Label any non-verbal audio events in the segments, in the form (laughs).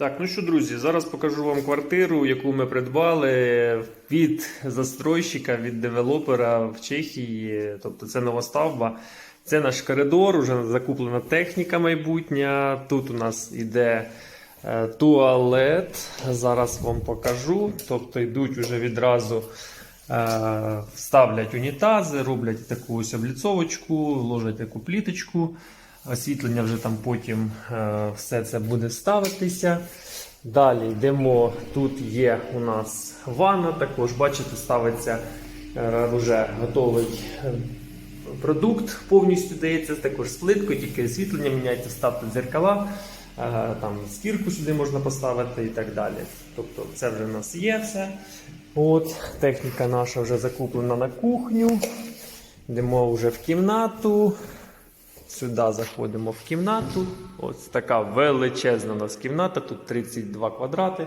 Так, ну що, друзі, зараз покажу вам квартиру, яку ми придбали від застройщика, від девелопера в Чехії. Тобто це новоставба. Це наш коридор, вже закуплена техніка майбутня. Тут у нас іде е, туалет. Зараз вам покажу. Тобто йдуть вже відразу. е, Ставлять унітази, роблять таку ось обліцовочку, ложать таку пліточку. Освітлення вже там потім е, все це буде ставитися. Далі йдемо. Тут є у нас ванна, також бачите, ставиться е, вже готовий е, продукт, повністю дається також з плиткою, тільки освітлення міняється, ставте дзеркала, там стірку сюди можна поставити і так далі. Тобто це вже в нас є все. От, техніка наша вже закуплена на кухню. Йдемо вже в кімнату. Сюди заходимо в кімнату. Ось така величезна у нас кімната, тут 32 квадрати.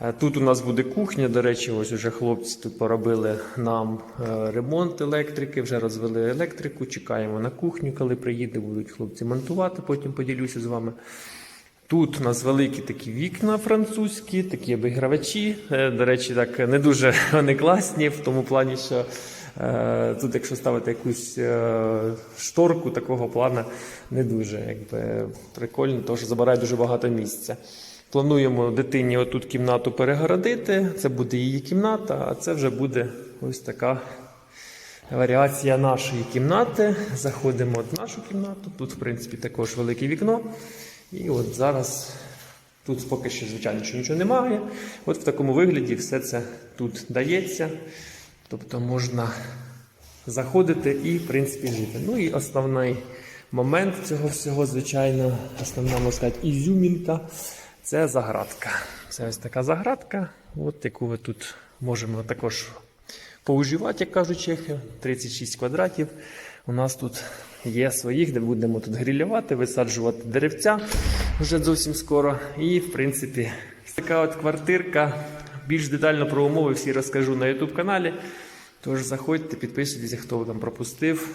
Е, Тут у нас буде кухня. До речі, ось уже хлопці тут поробили нам е, ремонт електрики, вже розвели електрику. Чекаємо на кухню, коли приїде, будуть хлопці монтувати, потім поділюся з вами. Тут у нас великі такі вікна французькі, такі обігравачі. Е, До речі, так не дуже (laughs) вони класні в тому плані, що тут, якщо ставити якусь е, шторку такого плана, не дуже якби, прикольно, тому що забирає дуже багато місця. Плануємо дитині отут кімнату перегородити. Це буде її кімната, а це вже буде ось така варіація нашої кімнати. Заходимо в нашу кімнату. Тут, в принципі, також велике вікно. І от зараз тут поки що, звичайно, що нічого немає. От в такому вигляді все це тут дається. Тобто можна заходити і, в принципі, жити. Ну і основний момент цього всього, звичайно, основна можна сказати, ізюмінка це заградка. Це ось така заградка, от яку ви тут можемо також поуживати, як кажуть чехи, 36 квадратів. У нас тут є своїх, де будемо тут грилювати, висаджувати деревця вже зовсім скоро. І, в принципі, така от квартирка. Більш детально про умови всі розкажу на YouTube каналі. Тож заходьте, підписуйтесь, хто там пропустив.